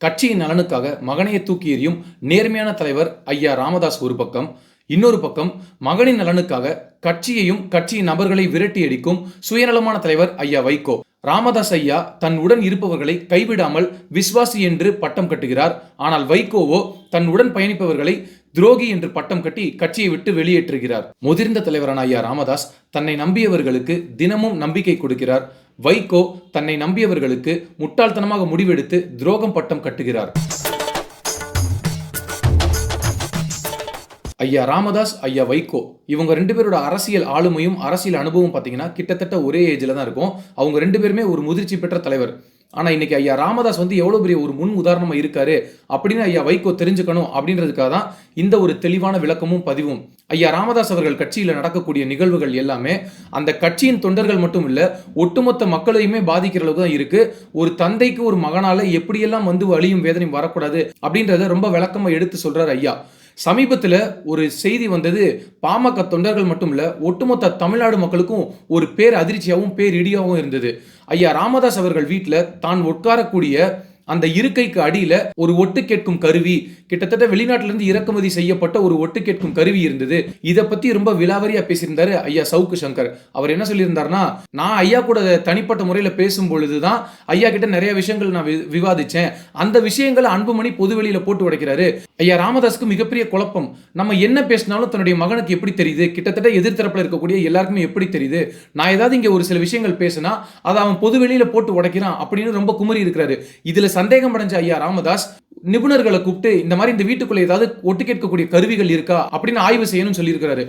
கட்சியின் நலனுக்காக மகனையை தூக்கி எறியும் நேர்மையான தலைவர் ஐயா ராமதாஸ் ஒரு பக்கம் இன்னொரு பக்கம் மகனின் நலனுக்காக கட்சியையும் கட்சியின் நபர்களை விரட்டி அடிக்கும் சுயநலமான தலைவர் ஐயா வைகோ. ராமதாஸ் ஐயா தன் உடன் இருப்பவர்களை கைவிடாமல் விஸ்வாசி என்று பட்டம் கட்டுகிறார். ஆனால் வைகோவோ தன் உடன் பயணிப்பவர்களை துரோகி என்று பட்டம் கட்டி கட்சியை விட்டு வெளியேற்றுகிறார். முதிர்ந்த தலைவரான ஐயா ராமதாஸ் தன்னை நம்பியவர்களுக்கு தினமும் நம்பிக்கை கொடுக்கிறார். வைகோ தன்னை நம்பியவர்களுக்கு முட்டாள்தனமாக முடிவெடுத்து துரோகம் பட்டம் கட்டுகிறார். ஐயா ராமதாஸ் ஐயா வைகோ இவங்க ரெண்டு பேரோட அரசியல் ஆளுமையும் அரசியல் அனுபவம் பார்த்தீங்கன்னா கிட்டத்தட்ட ஒரே ஏஜில் தான் இருக்கும். அவங்க ரெண்டு பேருமே ஒரு முதிர்ச்சி பெற்ற தலைவர். ஆனால் இன்னைக்கு ஐயா ராமதாஸ் வந்து எவ்வளோ பெரிய ஒரு முன் உதாரணமாக இருக்காரு அப்படின்னு ஐயா வைகோ தெரிஞ்சுக்கணும் அப்படின்றதுக்காக தான் இந்த ஒரு தெளிவான விளக்கமும் பதிவும். ஐயா ராமதாஸ் அவர்கள் கட்சியில் நடக்கக்கூடிய நிகழ்வுகள் எல்லாமே அந்த கட்சியின் தொண்டர்கள் மட்டும் இல்லை ஒட்டுமொத்த மக்களையுமே பாதிக்கிற அளவுக்கு தான் இருக்கு. ஒரு தந்தைக்கு ஒரு மகனால எப்படியெல்லாம் வந்து வழியும் வேதனையும் வரக்கூடாது அப்படின்றத ரொம்ப விளக்கமாக எடுத்து சொல்கிறார் ஐயா. சமீபத்தில் ஒரு செய்தி வந்தது பாமக தொண்டர்கள் மட்டும் இல்லை ஒட்டுமொத்த தமிழ்நாடு மக்களுக்கும் ஒரு பேர் அதிர்ச்சியாகவும் பேர் இடியாகவும் இருந்தது. ஐயா ராமதாஸ் அவர்கள் வீட்டில் தான் உட்காரக்கூடிய அந்த இருக்கைக்கு அடியில் ஒரு ஒட்டு கேட்கும் கருவி கிட்டத்தட்ட வெளிநாட்டிலிருந்து இறக்குமதி செய்யப்பட்ட ஒரு ஒட்டு கேட்கும் கருவி இருந்தது. இதை பத்தி ரொம்ப விலாவரியா பேசியிருந்தாரு ஐயா சவுக்கு சங்கர். அவர் என்ன சொல்லியிருந்தாருன்னா நான் ஐயா கூட தனிப்பட்ட முறையில் பேசும் பொழுதுதான் ஐயா கிட்ட நிறைய விஷயங்கள் நான் வி- விவாதிச்சேன். அந்த விஷயங்களை அன்புமணி பொதுவெளியில போட்டு உடைக்கிறாரு. ஐயா ராமதாஸ்க்கு மிகப்பெரிய குழப்பம். நம்ம என்ன பேசினாலும் தன்னுடைய மகனுக்கு எப்படி தெரியுது? கிட்டத்தட்ட எதிர்த்தரப்பில் இருக்கக்கூடிய எல்லாருக்குமே எப்படி தெரியுது? நான் ஏதாவது இங்க ஒரு சில விஷயங்கள் பேசினா அதை அவன் பொதுவெளியில போட்டு உடைக்கிறான் அப்படின்னு ரொம்ப குமரி இருக்கிறாரு. இதுல சந்தேகம் அடைஞ்ச ஐயா ராமதாஸ் நிபுணர்களை கூப்பிட்டு இந்த மாதிரி இந்த வீட்டுக்குள்ள ஏதாவது ஒட்டு கேட்கக்கூடிய கருவிகள் இருக்கா அப்படின்னு ஆய்வு செய்யணும்னு சொல்லியிருக்கிறாரு.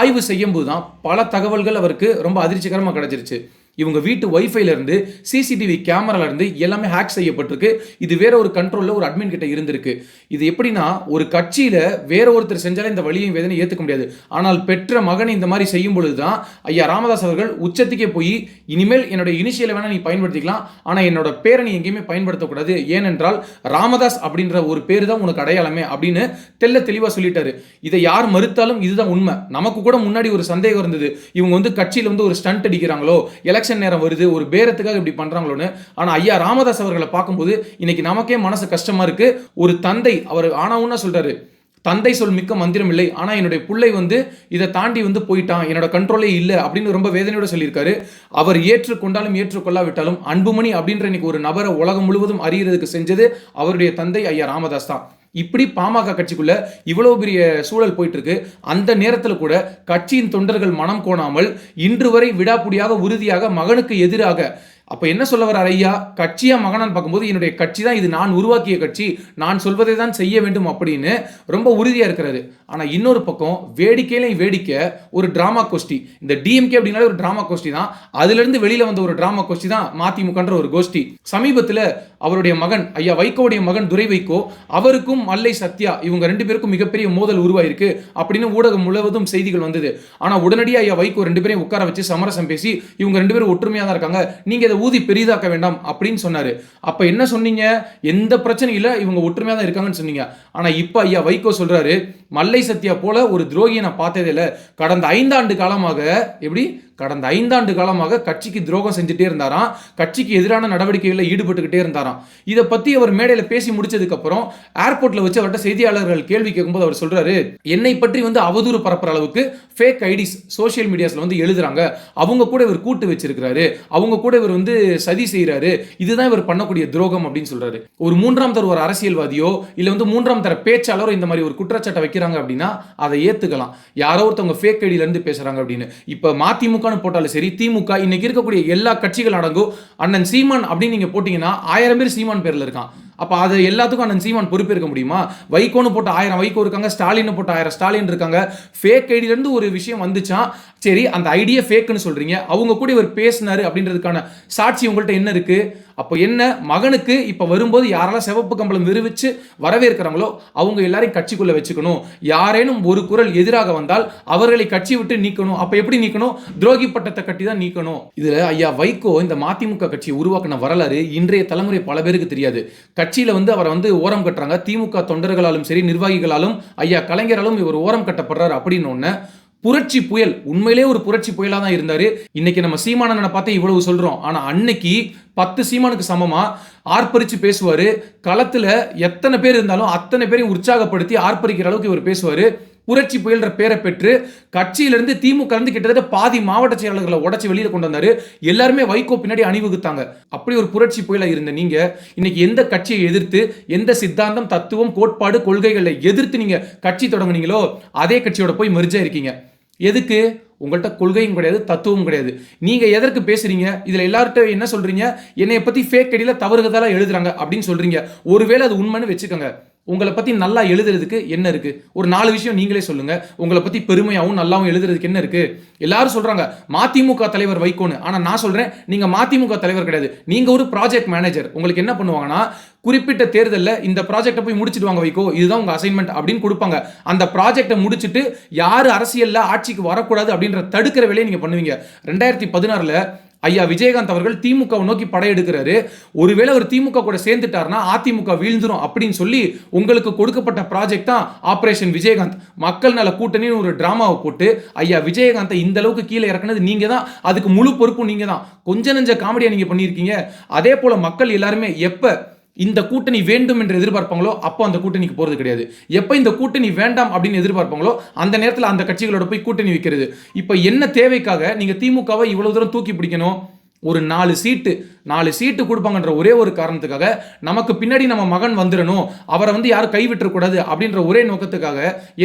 ஆய்வு செய்யும் போதுதான் பல தகவல்கள் அவருக்கு ரொம்ப அதிர்ச்சிகரமாக கிடைச்சிருச்சு. இவங்க வீட்டு ஒய்ஃபைலேருந்து சிசிடிவி கேமராலேருந்து எல்லாமே ஹேக் செய்யப்பட்டிருக்கு. இது வேற ஒரு கண்ட்ரோலில் ஒரு அட்மின் கிட்ட இருந்திருக்கு. இது எப்படின்னா ஒரு கட்சியில் வேற ஒருத்தர் செஞ்சாலே இந்த வழியும் வேதனை ஏற்றுக்க முடியாது. ஆனால் பெற்ற மகனை இந்த மாதிரி செய்யும் பொழுது தான் ஐயா ராமதாஸ் அவர்கள் உச்சத்துக்கே போய் இனிமேல் என்னோட இனிஷியலை வேணால் நீ பயன்படுத்திக்கலாம் ஆனால் என்னோட பேரை நீ எங்கேயுமே பயன்படுத்தக்கூடாது. ஏனென்றால் ராமதாஸ் அப்படின்ற ஒரு பேர் தான் உனக்கு அடையாளமே அப்படின்னு தெல்ல தெளிவாக சொல்லிட்டாரு. இதை யார் மறுத்தாலும் இதுதான் உண்மை. நமக்கு கூட முன்னாடி ஒரு சந்தேகம் இருந்தது. இவங்க வந்து கட்சியில் வந்து ஒரு ஸ்டண்ட் அடிக்கிறாங்களோ எலெக்ஷன் நேரம் வருது ஒரு பேரத்துக்காக இப்படி பண்ணுறாங்களோன்னு ஆனால் ஐயா ராமதாஸ் அவர்களை பார்க்கும்போது இன்னைக்கு நமக்கே மனசு கஷ்டமா இருக்கு. ஒரு தந்தை அவர் ஆனா சொல்றாரு தந்தை சொல் மிக்க மந்திரம் இல்லை. ஆனா என்னுடைய பிள்ளை வந்து இதை தாண்டி வந்து போயிட்டான். என்னோட கண்ட்ரோலே இல்லை. அப்படின்னு ரொம்ப வேதனையோட சொல்லியிருக்காரு. அவர் ஏற்றுக்கொண்டாலும் ஏற்றுக்கொள்ளாவிட்டாலும் அன்புமணி அப்படின்ற இன்னைக்கு ஒரு நபரை உலகம் முழுவதும் அறியறதுக்கு செஞ்சது அவருடைய தந்தை ஐயா ராமதாஸ் தான். இப்படி பாமக கட்சிக்குள்ள இவ்வளவு பெரிய சூழல் போயிட்டு இருக்கு அந்த நேரத்தில் கூட கட்சியின் தொண்டர்கள் மனம் கோணாமல் இன்று வரை விடாப்புடியாக உறுதியாக மகனுக்கு எதிராக அப்போ என்ன சொல்ல வர்றார் ஐயா? கட்சியாக மகனான் பார்க்கும்போது என்னுடைய கட்சி தான் இது. நான் உருவாக்கிய கட்சி. நான் சொல்வதை தான் செய்ய வேண்டும் அப்படின்னு ரொம்ப உறுதியாக இருக்கிறாரு. ஆனால் இன்னொரு பக்கம் வேடிக்கையிலையும் வேடிக்கை ஒரு ட்ராமா கோஷ்டி. இந்த டிஎம்கே அப்படின்னாலே ஒரு ட்ராமா கோஷ்டி தான். அதுலேருந்து வெளியில் வந்த ஒரு ட்ராமா கோஷ்டி தான் மதிமுகன்ற ஒரு கோஷ்டி. சமீபத்தில் அவருடைய மகன் ஐயா வைகோவுடைய மகன் துரை வைகோ அவருக்கும் மல்லை சத்யா இவங்க ரெண்டு பேருக்கும் மிகப்பெரிய மோதல் உருவாயிருக்கு அப்படின்னு ஊடகம் முழுவதும் செய்திகள் வந்தது. ஆனால் உடனடியாக ஐயா வைகோ ரெண்டு பேரையும் உட்கார வச்சு சமரசம் பேசி இவங்க ரெண்டு பேரும் ஒற்றுமையாக தான் இருக்காங்க. நீங்கள் இதை ஊதி பெரிதாக்க வேண்டாம் அப்படின்னு சொன்னாரு. அப்ப என்ன சொன்னீங்க? எந்த பிரச்சனையும் இவங்க ஒற்றுமையா தான் இருக்காங்கன்னு சொன்னீங்க. ஆனா இப்ப ஐயா வைகோ சொல்றாரு மல்லை சத்யா போல ஒரு துரோகியை நான் பார்த்ததே இல்லை. கடந்த ஐந்தாண்டு காலமாக எப்படி? கடந்த ஐந்தாண்டு காலமாக கட்சிக்கு துரோகம் செஞ்சுட்டே இருந்தாராம். கட்சிக்கு எதிரான நடவடிக்கைகளில் ஈடுபட்டுக்கிட்டே இருந்தாராம். இதை பத்தி அவர் மேடையில் பேசி முடிச்சதுக்கப்புறம் ஏர்போர்ட்டில் ஏர்போர்ட்ல வச்சு அவர்கிட்ட செய்தியாளர்கள் கேள்வி கேட்கும்போது அவர் சொல்றாரு என்னை பற்றி வந்து அவதூறு பரப்புற அளவுக்கு ஃபேக் ஐடிஸ் சோஷியல் மீடியாஸில் வந்து எழுதுறாங்க. அவங்க கூட இவர் கூட்டு வச்சிருக்கிறாரு. அவங்க கூட இவர் வந்து சதி செய்கிறாரு இதுதான் இவர் பண்ணக்கூடிய துரோகம் அப்படின்னு சொல்றாரு. ஒரு மூன்றாம் தர ஒரு அரசியல்வாதியோ இல்லை வந்து மூன்றாம் தர பேச்சாளரோ இந்த மாதிரி ஒரு குற்றச்சாட்டை வைக்கிறாங்க அப்படின்னா அதை ஏத்துக்கலாம். யாரோ ஒருத்தவங்க ஃபேக் ஐடியில இருந்து பேசுறாங்க அப்படின்னு. இப்ப திமுகன்னு போட்டாலும் சரி திமுக இன்னைக்கு இருக்கக்கூடிய எல்லா கட்சிகள் அடங்கும். அண்ணன் சீமான் அப்படின்னு நீங்க போட்டீங்கன்னா ஆயிரம் பேர் சீமான் பேர்ல இருக்கான். அப்போ அது எல்லாத்துக்கும் அண்ணன் சீமான் பொறுப்பேற்க முடியுமா? வைகோன்னு போட்ட ஆயிரம் வைகோ இருக்காங்க ஸ்டாலின் போட்ட ஆயிரம் ஸ்டாலின் இருக்காங்க. ஃபேக் ஐடியிலேருந்து ஒரு விஷயம் வந்துச்சா? சரி அந்த ஐடியா ஃபேக்குன்னு சொல்கிறீங்க அவங்க கூட இவர் பேசினாரு அப்படின்றதுக்கான சாட்சி உங்கள்கிட்ட என்ன இருக்குது அப்போ என்ன மகனுக்கு இப்போ வரும்போது யாரெல்லாம் சிவப்பு கம்பளம் விரிவிச்சு வரவேற்கிறாங்களோ அவங்க எல்லாரையும் கட்சிக்குள்ளே வச்சுக்கணும். யாரேனும் ஒரு குரல் எதிராக வந்தால் அவர்களை கட்சி விட்டு நீக்கணும். அப்போ எப்படி நீக்கணும்? துரோகி பட்டத்தை கட்டி தான் நீக்கணும். இதில் ஐயா வைகோ இந்த மதிமுக கட்சியை உருவாக்கின வரலாறு இன்றைய தலைமுறை பல பேருக்கு தெரியாது. கட்சியில் வந்து அவரை வந்து ஓரம் கட்டுறாங்க. திமுக தொண்டர்களாலும் சரி நிர்வாகிகளாலும் ஐயா கலைஞராலும் இவர் ஓரம் கட்டப்படுறாரு அப்படின்னு ஒன்று புரட்சி புயல் உண்மையிலே ஒரு புரட்சி புயலாக தான் இருந்தார். இன்னைக்கு நம்ம சீமானனை பார்த்து இவ்வளவு சொல்கிறோம் ஆனால் அன்னைக்கு பத்து சீமானுக்கு சமமாக ஆர்ப்பரித்து பேசுவார். களத்தில் எத்தனை பேர் இருந்தாலும் அத்தனை பேரையும் உற்சாகப்படுத்தி ஆர்ப்பரிக்கிற அளவுக்கு இவர் பேசுவார். புரட்சி புயல்ன்ற பேரை பெற்று கட்சியிலிருந்து திமுக இருந்து கிட்டத்தட்ட பாதி மாவட்ட செயலாளர்களை உடச்சி வெளியில் கொண்டு வந்தாரு. எல்லாருமே வைகோ பின்னாடி அணிவகுத்தாங்க. அப்படி ஒரு புரட்சி புயலாக இருந்த நீங்க இன்னைக்கு எந்த கட்சியை எதிர்த்து எந்த சித்தாந்தம் தத்துவம் கோட்பாடு கொள்கைகளை எதிர்த்து நீங்க கட்சி தொடங்குனீங்களோ அதே கட்சியோட போய் மெர்ஜா இருக்கீங்க. எதுக்கு? உங்கள்கிட்ட கொள்கையும் கிடையாது தத்துவமும் கிடையாது. நீங்க எதற்கு பேசுறீங்க? இதுல எல்லார்கிட்ட என்ன சொல்றீங்க? என்னைய பத்தி ஃபேக் அடியில் தவறுகதெல்லாம் எழுதுறாங்க அப்படின்னு சொல்றீங்க. ஒருவேளை அது உண்மைன்னு வச்சுக்கோங்க. உங்களை பத்தி நல்லா எழுதுறதுக்கு என்ன இருக்கு? ஒரு நாலு விஷயம் நீங்களே சொல்லுங்க. உங்களை பத்தி பெருமையாகவும் நல்லாவும் எழுதுறதுக்கு என்ன இருக்கு? எல்லாரும் சொல்றாங்க மதிமுக தலைவர் வைகோன்னு. ஆனா நான் சொல்றேன் நீங்க மதிமுக தலைவர் கிடையாது. நீங்க ஒரு ப்ராஜெக்ட் மேனேஜர் உங்களுக்கு என்ன பண்ணுவாங்கன்னா குறிப்பிட்ட தேர்தலில் இந்த ப்ராஜெக்டை போய் முடிச்சிடுவாங்க வைக்கோ இதுதான் உங்க அசைன்மெண்ட் அப்படின்னு கொடுப்பாங்க. அந்த ப்ராஜெக்டை முடிச்சுட்டு யார் அரசியல்ல ஆட்சிக்கு வரக்கூடாது அப்படின்ற தடுக்கிற வேலையை நீங்க பண்ணுவீங்க. ரெண்டாயிரத்தி பதினாறுல ஐயா விஜயகாந்த் அவர்கள் திமுகவை நோக்கி படையெடுக்கிறாரு. ஒருவேளை அவர் திமுக கூட சேர்ந்துட்டாருன்னா அதிமுக வீழ்ந்துரும் அப்படின்னு சொல்லி உங்களுக்கு கொடுக்கப்பட்ட ப்ராஜெக்ட் தான் ஆப்ரேஷன் விஜயகாந்த். மக்கள் நல கூட்டணின்னு ஒரு டிராமாவை போட்டு ஐயா விஜயகாந்தை இந்த அளவுக்கு கீழே இறக்குனது நீங்க தான். அதுக்கு முழு பொறுப்பும் நீங்க தான். கொஞ்ச நெஞ்ச காமெடியா நீங்க பண்ணியிருக்கீங்க. அதே போல மக்கள் எல்லாருமே எப்போ இந்த கூட்டணி வேண்டும் என்று எதிர்பார்ப்பாங்களோ அப்போ அந்த கூட்டணிக்கு போகிறது கிடையாது. எப்போ இந்த கூட்டணி வேண்டாம் அப்படின்னு எதிர்பார்ப்பாங்களோ அந்த நேரத்தில் அந்த கட்சிகளோட போய் கூட்டணி வைக்கிறது. இப்போ என்ன தேவைக்காக நீங்கள் திமுகவை இவ்வளோ தூரம் தூக்கி பிடிக்கணும்? ஒரு நாலு சீட்டு நாலு சீட்டு கொடுப்பாங்கன்ற ஒரே ஒரு காரணத்துக்காக நமக்கு பின்னாடி நம்ம மகன் வந்துடணும் அவரை வந்து யாரும் கைவிட்டுறக்கூடாது அப்படின்ற ஒரே நோக்கத்துக்காக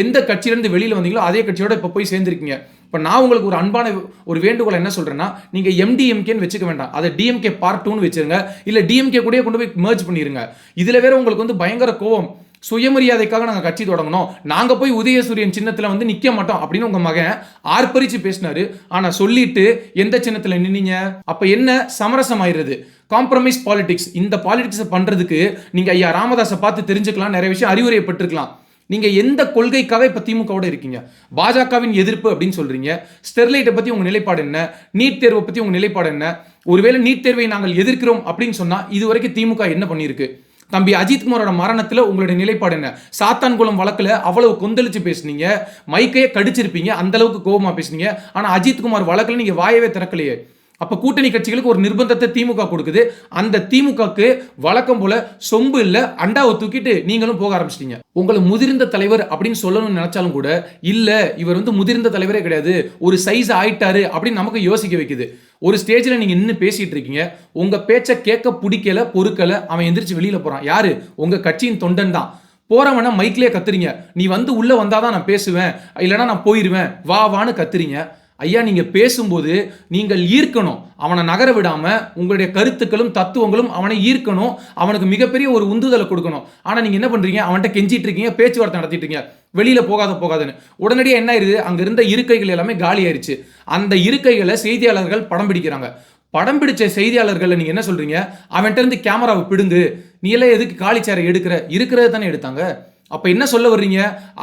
எந்த கட்சியிலேருந்து வெளியில் வந்தீங்களோ அதே கட்சியோட இப்போ போய் சேர்ந்துருக்கீங்க. இப்போ நான் உங்களுக்கு ஒரு அன்பான ஒரு வேண்டுகோள் என்ன சொல்கிறேன்னா நீங்கள் எம்டிஎம்கேன்னு வச்சுக்க வேண்டாம். அதை டிஎம்கே பார்ட் டூன்னு வச்சிருங்க. இல்லை டிஎம்கே கூட கொண்டு போய் மேர்ஜ் பண்ணிடுங்க இதில் வேற உங்களுக்கு வந்து பயங்கர கோவம் சுயமரியாதைக்காக நாங்கள் கட்சி தொடங்கணும். நாங்கள் போய் உதயசூரியன் சின்னத்தில் வந்து நிற்க மாட்டோம் அப்படின்னு உங்கள் மகன் ஆர்ப்பரித்து பேசினாரு. ஆனால் சொல்லிட்டு எந்த சின்னத்தில் நின்னீங்க? அப்போ என்ன சமரசம் ஆயிடுறது காம்ப்ரமைஸ் பாலிடிக்ஸ் இந்த பாலிடிக்ஸை பண்ணுறதுக்கு நீங்கள் ஐயா ராமதாஸை பார்த்து தெரிஞ்சுக்கலாம். நிறைய விஷயம் அறிவுரைப்பட்டிருக்கலாம் நீங்கள் எந்த கொள்கைக்காக இப்போ திமுகவோட இருக்கீங்க? பாஜகவின் எதிர்ப்பு அப்படின்னு சொல்கிறீங்க ஸ்டெர்லைட்டை பற்றி உங்கள் நிலைப்பாடு என்ன? நீட் தேர்வை பற்றி உங்கள் நிலைப்பாடு என்ன? ஒருவேளை நீட் தேர்வை நாங்கள் எதிர்க்கிறோம் அப்படின்னு சொன்னால் இது வரைக்கும் திமுக என்ன பண்ணியிருக்கு? தம்பி அஜித்குமாரோட மரணத்தில் உங்களுடைய நிலைப்பாடு என்ன? சாத்தான்குளம் வழக்கில் அவ்வளவு கொந்தளிச்சு பேசுனீங்க. மைக்கையே கடிச்சிருப்பீங்க. அந்த அளவுக்கு பேசுனீங்க. ஆனால் அஜித்குமார் வழக்குல நீங்கள் வாயவே திறக்கலையே. அப்போ கூட்டணி கட்சிகளுக்கு ஒரு நிர்பந்தத்தை திமுக கொடுக்குது. அந்த திமுகக்கு வழக்கம் போல சொம்பு இல்லை அண்டாவை தூக்கிட்டு நீங்களும் போக ஆரம்பிச்சிட்டீங்க. உங்களை முதிர்ந்த தலைவர் அப்படின்னு சொல்லணும்னு நினைச்சாலும் கூட இல்லை இவர் வந்து முதிர்ந்த தலைவரே கிடையாது. ஒரு சைஸ் ஆயிட்டாரு அப்படின்னு நமக்கு யோசிக்க வைக்குது. ஒரு ஸ்டேஜில் நீங்கள் நின்று பேசிகிட்டு இருக்கீங்க. உங்கள் பேச்சை கேட்க பிடிக்கல பொறுக்கலை அவன் எந்திரிச்சு வெளியில் போகிறான் யார்? உங்கள் கட்சியின் தொண்டன் தான். போறவன மைக்லேயே கத்துறீங்க. நீ வந்து உள்ள வந்தாதான் நான் பேசுவேன். இல்லைன்னா நான் போயிடுவேன் வா வான்னு கத்துறீங்க. ஐயா நீங்கள் பேசும்போது நீங்கள் ஈர்க்கணும். அவனை நகர விடாமல் உங்களுடைய கருத்துக்களும் தத்துவங்களும் அவனை ஈர்க்கணும். அவனுக்கு மிகப்பெரிய ஒரு உந்துதலை கொடுக்கணும். ஆனால் நீங்கள் என்ன பண்ணுறீங்க அவன்கிட்ட கெஞ்சிட்டு இருக்கீங்க பேச்சுவார்த்தை நடத்திட்டு இருக்கீங்க. வெளியில் போகாத போகாதுன்னு. உடனடியாக என்ன ஆயிருது? அங்கே இருந்த இருக்கைகள் எல்லாமே காலி ஆயிடுச்சு அந்த இருக்கைகளை செய்தியாளர்கள் படம் பிடிக்கிறாங்க. படம் பிடிச்ச செய்தியாளர்களை நீங்கள் என்ன சொல்கிறீங்க அவன்கிட்ட இருந்து கேமராவை பிடுங்கு. நீ எல்லாம் எதுக்கு சேரை எடுக்கிற? இருக்கிறத தானே எடுத்தாங்க. அப்போ என்ன சொல்ல வர்றீங்க?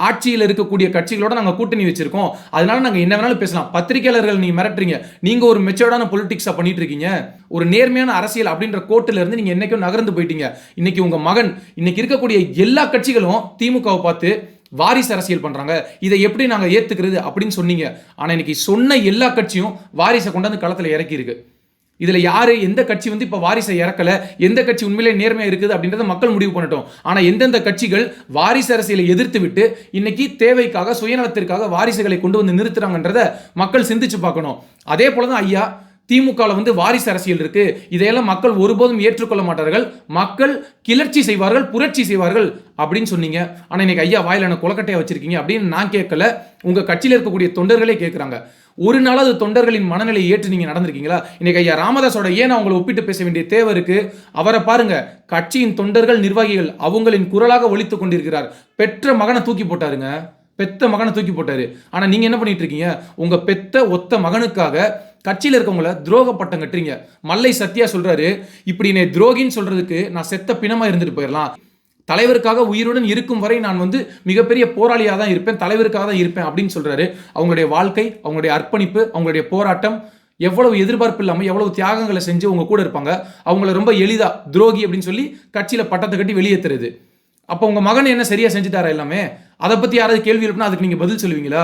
ஆட்சியில் இருக்கக்கூடிய கட்சிகளோட நாங்கள் கூட்டணி வச்சிருக்கோம். அதனால நாங்கள் என்ன வேணாலும் பேசலாம். பத்திரிகையாளர்கள் நீங்கள் மிரட்டுறீங்க. நீங்கள் ஒரு மெச்சோர்டான பொலிட்டிக்ஸாக பண்ணிட்டு இருக்கீங்க. ஒரு நேர்மையான அரசியல் அப்படின்ற கோட்டில இருந்து நீங்கள் என்னைக்கும் நகர்ந்து போயிட்டீங்க. இன்னைக்கு உங்கள் மகன் இன்னைக்கு இருக்கக்கூடிய எல்லா கட்சிகளும் திமுகவை பார்த்து வாரிசு அரசியல் பண்ணுறாங்க இதை எப்படி நாங்கள் ஏற்றுக்கிறது அப்படின்னு சொன்னீங்க. ஆனால் இன்னைக்கு சொன்ன எல்லா கட்சியும் வாரிசை கொண்டாந்து களத்தில் இறக்கியிருக்கு. இதில் யார் எந்த கட்சி வந்து இப்போ வாரிசை இறக்கல எந்த கட்சி உண்மையிலே நேர்மையாக இருக்குது அப்படின்றத மக்கள் முடிவு பண்ணட்டும். ஆனால் எந்தெந்த கட்சிகள் வாரிசு அரசியலை எதிர்த்து விட்டு இன்னைக்கு தேவைக்காக சுயநலத்திற்காக வாரிசுகளை கொண்டு வந்து நிறுத்துறாங்கன்றத மக்கள் சிந்திச்சு பார்க்கணும். அதே போல தான் ஐயா திமுகவில் வந்து வாரிசு அரசியல் இருக்கு. இதையெல்லாம் மக்கள் ஒருபோதும் ஏற்றுக்கொள்ள மாட்டார்கள். மக்கள் கிளர்ச்சி செய்வார்கள் புரட்சி செய்வார்கள் அப்படின்னு சொன்னீங்க. ஆனால் இன்னைக்கு ஐயா வாயில் எனக்கு குளக்கட்டையை வச்சிருக்கீங்க அப்படின்னு நான் கேட்கல. உங்கள் கட்சியில் இருக்கக்கூடிய தொண்டர்களே கேட்குறாங்க ஒரு நாளாவது தொண்டர்களின் மனநிலையை ஏற்று நீங்கள் நடந்திருக்கீங்களா? இன்னைக்கு ஐயா ராமதாஸோட ஏன் நான் உங்களை ஒப்பிட்டு பேச வேண்டிய தேவை இருக்கு? அவரை பாருங்க. கட்சியின் தொண்டர்கள் நிர்வாகிகள் அவங்களின் குரலாக ஒழித்துக் கொண்டிருக்கிறார். பெற்ற மகனை தூக்கி போட்டாருங்க. பெத்த மகனை தூக்கி போட்டாரு. ஆனால் நீங்கள் என்ன பண்ணிட்டு இருக்கீங்க? உங்கள் பெத்த ஒத்த மகனுக்காக கட்சியில் இருக்கவங்கள துரோக பட்டம் கட்டுறீங்க. மல்லை சத்யா சொல்றாரு இப்படி என்னை துரோகின்னு சொல்றதுக்கு நான் செத்த பிணமா இருந்துட்டு போயிடலாம் தலைவருக்காக உயிருடன் இருக்கும் வரை நான் வந்து மிகப்பெரிய போராளியாக தான் இருப்பேன் தலைவருக்காக தான் இருப்பேன் அப்படின்னு சொல்றாரு. அவங்களுடைய வாழ்க்கை அவங்களுடைய அர்ப்பணிப்பு அவங்களுடைய போராட்டம் எவ்வளவு எதிர்பார்ப்பு இல்லாமல் எவ்வளவு தியாகங்களை செஞ்சு உங்க கூட இருப்பாங்க. அவங்கள ரொம்ப எளிதா துரோகி அப்படின்னு சொல்லி கட்சியில பட்டத்தை கட்டி வெளியேற்றுறது அப்போ உங்க மகன் என்ன சரியா செஞ்சுட்டாரா எல்லாமே? அதை பத்தி யாராவது கேள்வி எழுப்பினா அதுக்கு நீங்க பதில் சொல்லுவீங்களா?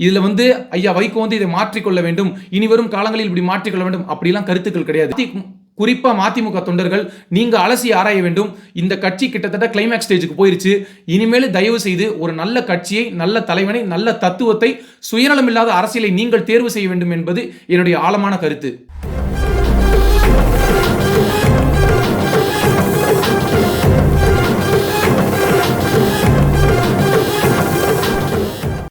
இதுல வந்து ஐயா வைகோ வந்து இதை மாற்றிக்கொள்ள வேண்டும். இனி வரும் காலங்களில் இப்படி மாற்றிக்கொள்ள வேண்டும். அப்படிலாம் கருத்துக்கள் கிடையாது. தி- மதிமுக தொண்டர்கள் நீங்கள் அலசி ஆராய வேண்டும். இந்த கட்சி கிட்டத்தட்ட கிளைமேக்ஸ் ஸ்டேஜுக்கு போயிருச்சு. இனிமேல் தயவு செய்து ஒரு நல்ல கட்சியை நல்ல தலைவனை நல்ல தத்துவத்தை சுயநலமில்லாத அரசியலை நீங்கள் தேர்வு செய்ய வேண்டும் என்பது என்னுடைய ஆழமான கருத்து.